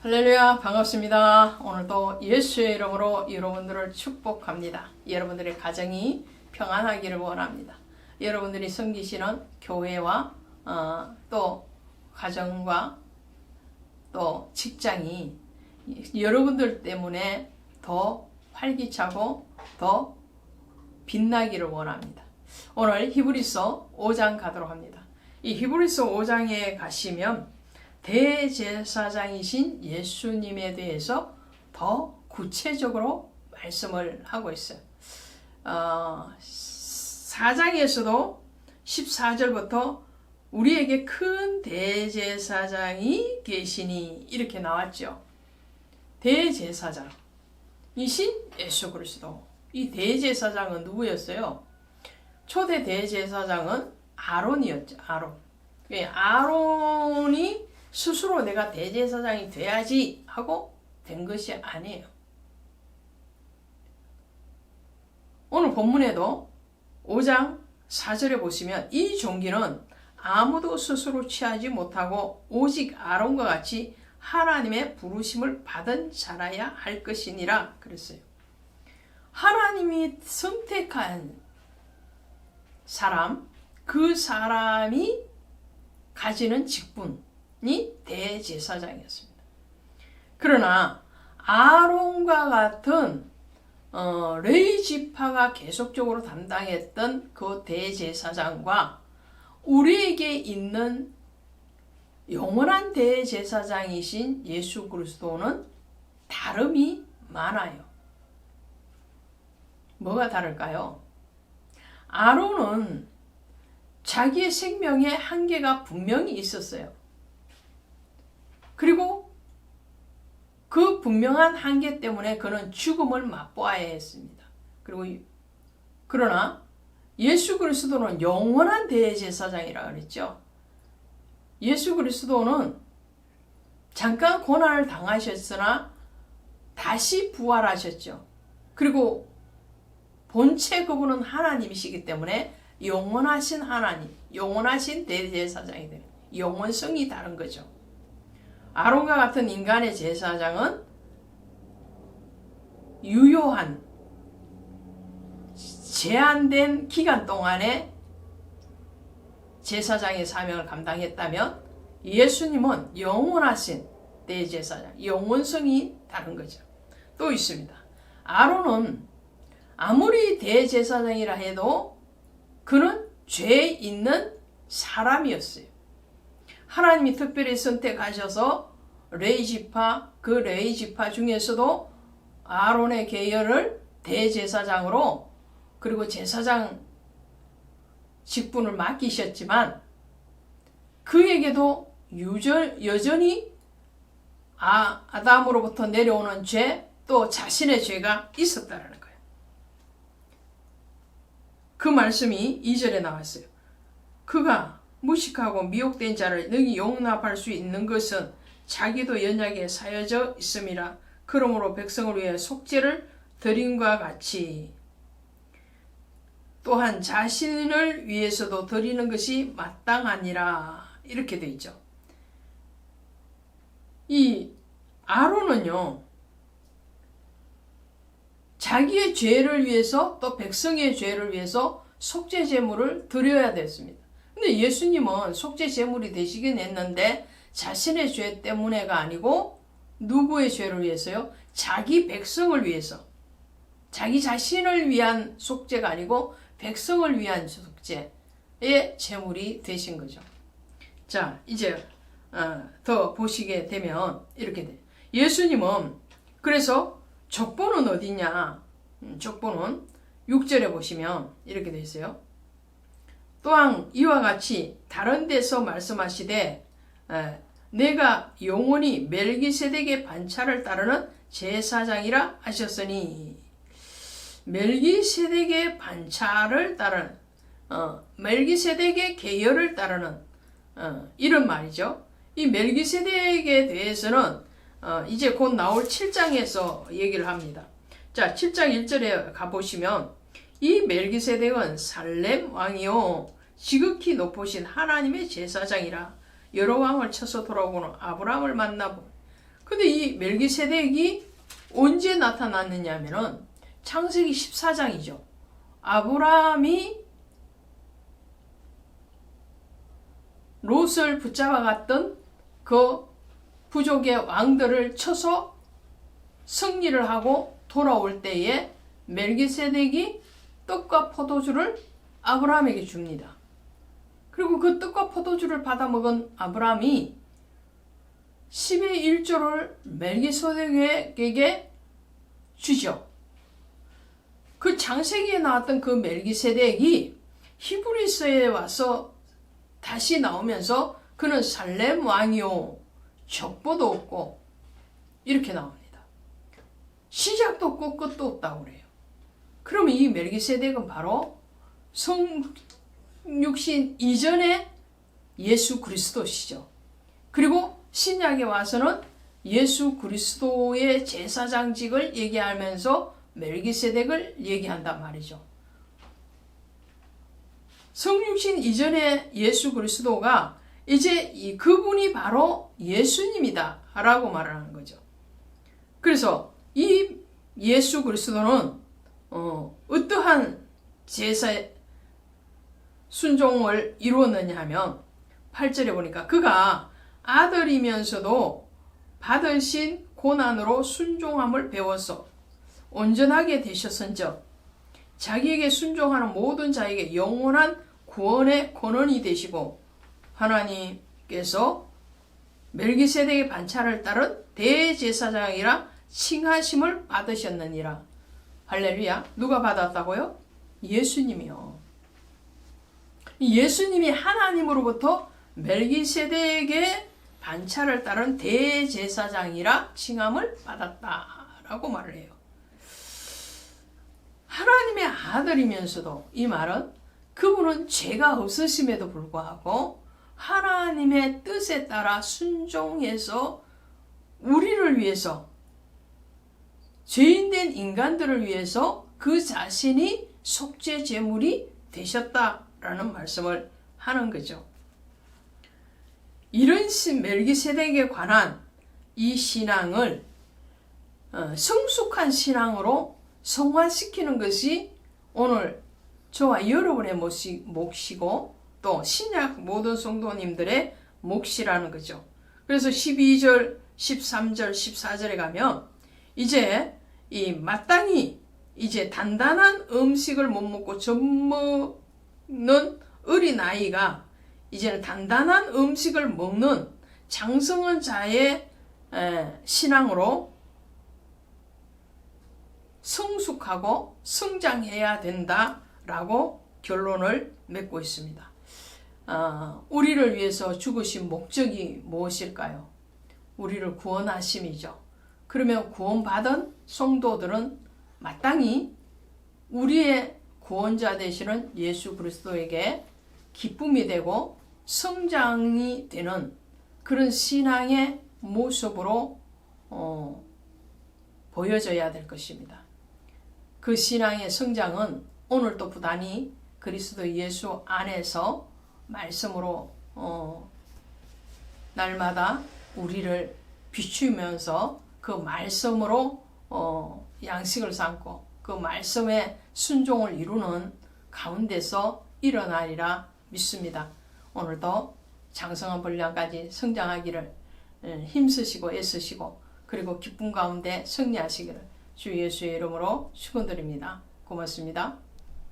할렐루야 반갑습니다. 오늘도 예수의 이름으로 여러분들을 축복합니다. 여러분들의 가정이 평안하기를 원합니다. 여러분들이 섬기시는 교회와 어, 또 가정과 또 직장이 여러분들 때문에 더 활기차고 더 빛나기를 원합니다. 오늘 히브리서 5장 가도록 합니다. 이 히브리서 5장에 가시면 대제사장이신 예수님에 대해서 더 구체적으로 말씀을 하고 있어요. 어, 4장에서도 14절부터 우리에게 큰 대제사장이 계시니 이렇게 나왔죠. 대제사장. 이신 예수 그리스도. 이 대제사장은 누구였어요? 초대 대제사장은 아론이었죠. 아론. 예, 아론이 스스로 내가 대제사장이 돼야지 하고 된 것이 아니에요. 오늘 본문에도 5장 4절에 보시면 이 종기는 아무도 스스로 취하지 못하고 오직 아론과 같이 하나님의 부르심을 받은 자라야 할 것이니라 그랬어요. 하나님이 선택한 사람, 그 사람이 가지는 직분 이 대제사장이었습니다. 그러나 아론과 같은 어, 레이 지파가 계속적으로 담당했던 그 대제사장과 우리에게 있는 영원한 대제사장이신 예수 그리스도는 다름이 많아요. 뭐가 다를까요? 아론은 자기의 생명에 한계가 분명히 있었어요. 그리고 그 분명한 한계 때문에 그는 죽음을 맛보아야 했습니다. 그리고 그러나 예수 그리스도는 영원한 대제사장이라 그랬죠. 예수 그리스도는 잠깐 고난을 당하셨으나 다시 부활하셨죠. 그리고 본체 그분은 하나님이시기 때문에 영원하신 하나님, 영원하신 대제사장이 되는 영원성이 다른 거죠. 아론과 같은 인간의 제사장은 유효한 제한된 기간 동안에 제사장의 사명을 감당했다면 예수님은 영원하신 대제사장, 영원성이 다른 거죠. 또 있습니다. 아론은 아무리 대제사장이라 해도 그는 죄 있는 사람이었어요. 하나님이 특별히 선택하셔서 레이지파, 그 레이지파 중에서도 아론의 계열을 대제사장으로 그리고 제사장 직분을 맡기셨지만 그에게도 유전, 여전히 아, 아담으로부터 내려오는 죄, 또 자신의 죄가 있었다라는 거예요. 그 말씀이 2절에 나왔어요. 그가 무식하고 미혹된 자를 능히 용납할 수 있는 것은 자기도 연약에 사여져 있음이라. 그러므로 백성을 위해 속죄를 드림과 같이 또한 자신을 위해서도 드리는 것이 마땅하니라. 이렇게 돼 있죠. 이 아론은요, 자기의 죄를 위해서 또 백성의 죄를 위해서 속죄 제물을 드려야 됐습니다. 근데 예수님은 속죄 제물이 되시긴 했는데 자신의 죄 때문에가 아니고 누구의 죄를 위해서요? 자기 백성을 위해서. 자기 자신을 위한 속죄가 아니고 백성을 위한 속죄의 제물이 되신 거죠. 자, 이제 어, 더 보시게 되면 이렇게 돼. 예수님은 그래서 족보는 어디냐? 음, 족보는 6절에 보시면 이렇게 돼 있어요. 또한 이와 같이 다른 데서 말씀하시되 에, 내가 영원히 멜기세덱의 반차를 따르는 제사장이라 하셨으니 멜기세덱의 반차를 따르는 어, 멜기세덱의 계열을 따르는 어, 이런 말이죠. 이 멜기세덱에 대해서는 어, 이제 곧 나올 7장에서 얘기를 합니다. 자, 7장 1절에 가보시면 이 멜기세덱은 살렘 왕이요 지극히 높으신 하나님의 제사장이라 여러 왕을 쳐서 돌아오고는 아브라함을 만나보 근데 이 멜기세덱이 언제 나타났느냐면은 창세기 14장이죠. 아브라함이 롯을 붙잡아 갔던 그 부족의 왕들을 쳐서 승리를 하고 돌아올 때에 멜기세덱이 떡과 포도주를 아브라함에게 줍니다. 그리고 그 떡과 포도주를 받아 먹은 아브라함이 10의 1조를 멜기세덱에게 주죠. 그 장세기에 나왔던 그 멜기세덱이 히브리서에 와서 다시 나오면서 그는 살렘 왕이요 족보도 없고 이렇게 나옵니다. 시작도 없고 끝도 없다고 그래요. 그러면 이 멜기세덱은 바로 성육신 이전의 예수 그리스도시죠. 그리고 신약에 와서는 예수 그리스도의 제사장직을 얘기하면서 멜기세덱을 얘기한단 말이죠. 성육신 이전의 예수 그리스도가 이제 이 그분이 바로 예수님이다 라고 말하는 거죠. 그래서 이 예수 그리스도는 어, 어떠한 제사 순종을 이루었느냐 하면 8절에 보니까 그가 아들이면서도 받으신 고난으로 순종함을 배워서 온전하게 되셨은즉 자기에게 순종하는 모든 자에게 영원한 구원의 권원이 되시고 하나님께서 멜기세덱의 반차를 따른 대제사장이라 칭하심을 받으셨느니라. 할렐루야. 누가 받았다고요? 예수님이요. 예수님이 하나님으로부터 멜기세덱의 반차를 따른 대제사장이라 칭함을 받았다라고 말을 해요. 하나님의 아들이면서도 이 말은 그분은 죄가 없으심에도 불구하고 하나님의 뜻에 따라 순종해서 우리를 위해서 죄인된 인간들을 위해서 그 자신이 속죄 제물이 되셨다라는 말씀을 하는 거죠. 이런 멜기세덱에 관한 이 신앙을 어, 성숙한 신앙으로 성화시키는 것이 오늘 저와 여러분의 몫이고 또 신약 모든 성도님들의 몫이라는 거죠. 그래서 12절, 13절, 14절에 가면 이제 이 마땅히 이제 단단한 음식을 못 먹고 젖먹는 어린 아이가 이제는 단단한 음식을 먹는 장성한 자의 신앙으로 성숙하고 성장해야 된다라고 결론을 맺고 있습니다. 어, 우리를 위해서 죽으신 목적이 무엇일까요? 우리를 구원하심이죠. 그러면 구원받은 성도들은 마땅히 우리의 구원자 되시는 예수 그리스도에게 기쁨이 되고 성장이 되는 그런 신앙의 모습으로 어, 보여져야 될 것입니다. 그 신앙의 성장은 오늘도 부단히 그리스도 예수 안에서 말씀으로 어, 날마다 우리를 비추면서 그 말씀으로 어, 양식을 삼고 그 말씀의 순종을 이루는 가운데서 일어나리라 믿습니다. 오늘도 장성한 분량까지 성장하기를 힘쓰시고 애쓰시고 그리고 기쁨 가운데 승리하시기를 주 예수의 이름으로 축원드립니다. 고맙습니다.